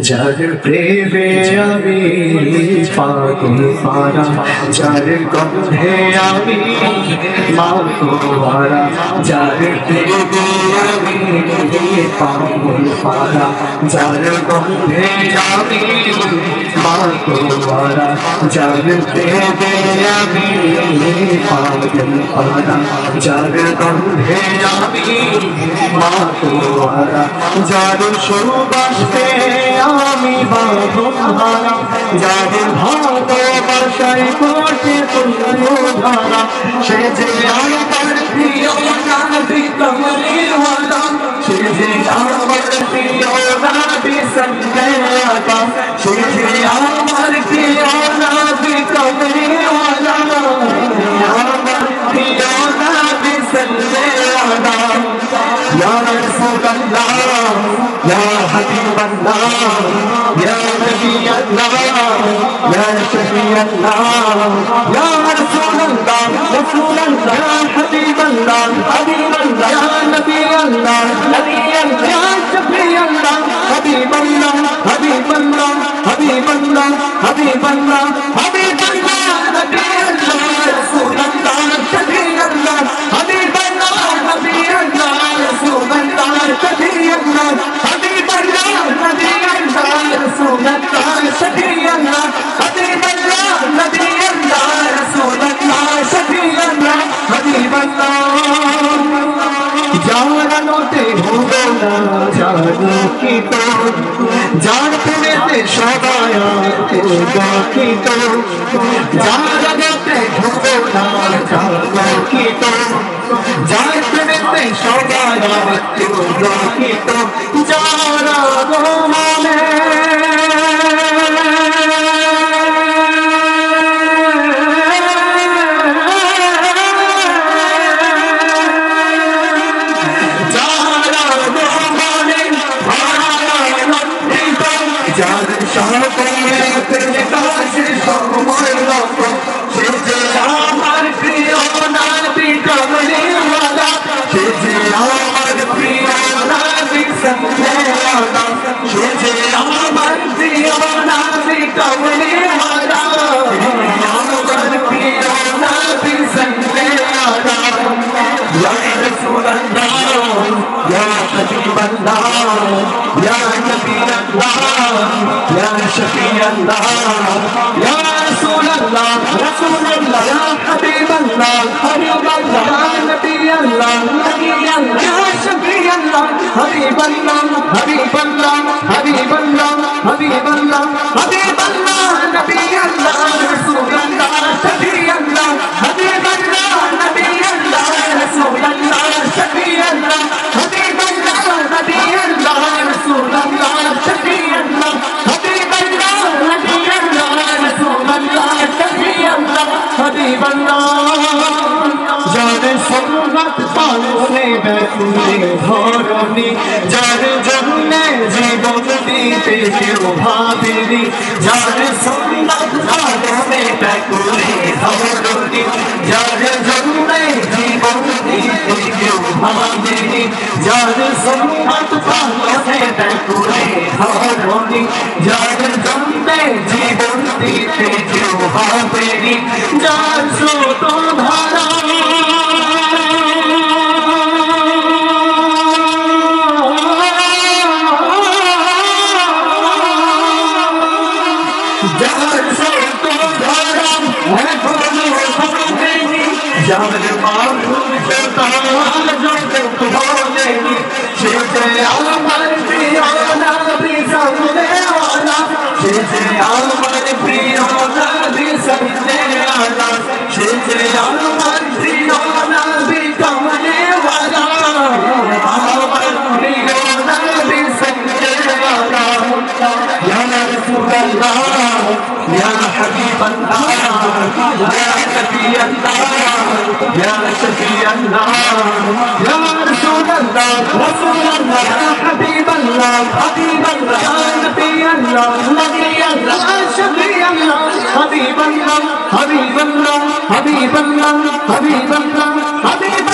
যার প্রেমে আমি পাগল পারা যার গন্ধে আমি মাতোয়ারা যার প্রেমে পাগল পারা যার গন্ধে আমি মাতোয়ারা যার প্রেমে আমি পাগল পারা যার গন্ধে আমি মাতোয়ারা যার সুবাসে সে যে আমার প্রিয় الله يا نبي الله يا شفيع الله يا رسول الله رسول الله يا حبيب الله حبيب الله يا نبي الله نبي الله يا شفيع الله حبيب الله حبيب الله حبيب الله حبيب الله জানানোতে হব না জানো কি তো যার সবাই বাকি তো شفيع الله يا رسول الله رسول الله يا حبيب الله حبيب الله يا نبي الله نبي الله বল্লম হরি বল্লম হরি বল্লম হরি বল্লম হরি বল্লম হরি বল্লম নবী আল্লাহ রাসূল আল্লাহ সফি আল্লাহ হরি বল্লম নবী আল্লাহ রাসূল আল্লাহ সফি আল্লাহ হরি বল্লম নবী আল্লাহ রাসূল আল্লাহ সফি আল্লাহ হরি বল্লম নবী আল্লাহ রাসূল আল্লাহ সফি আল্লাহ হরি বল্লম ব্যাকুলে ধরণী, যার জন্যে জীবন দিতে কেউ ভাবেনি, যার সঙ্গত পালনে ব্যাকুলে ধরণী, যার জন্যে জীবন দিতে কেউ ভাবেনি, যার সঙ্গত পালনে ব্যাকুলে ধরণী, যার জন্যে জীবন দিতে কেউ ভাবেনি, যার স্রোত ধারা যার মানুষ তার জগৎ বলেনি সে যে আমার প্রিয় নবী সামনে আলা সে যে আমার প্রিয় নবী সামনে আলা সে যে আমার প্রিয় নবী কমলে ওয়ালা আমার প্রিয় নবী সামনে আলা يا رسول الله يا حبيب الله يا نبي الله يا شفيع الله يا رسول الله رسول الله يا حبيب الله حبيب الله يا نبي الله نبي الله شفيع الله حبيب الله حبيب الله حبيب الله حبيب الله حبيب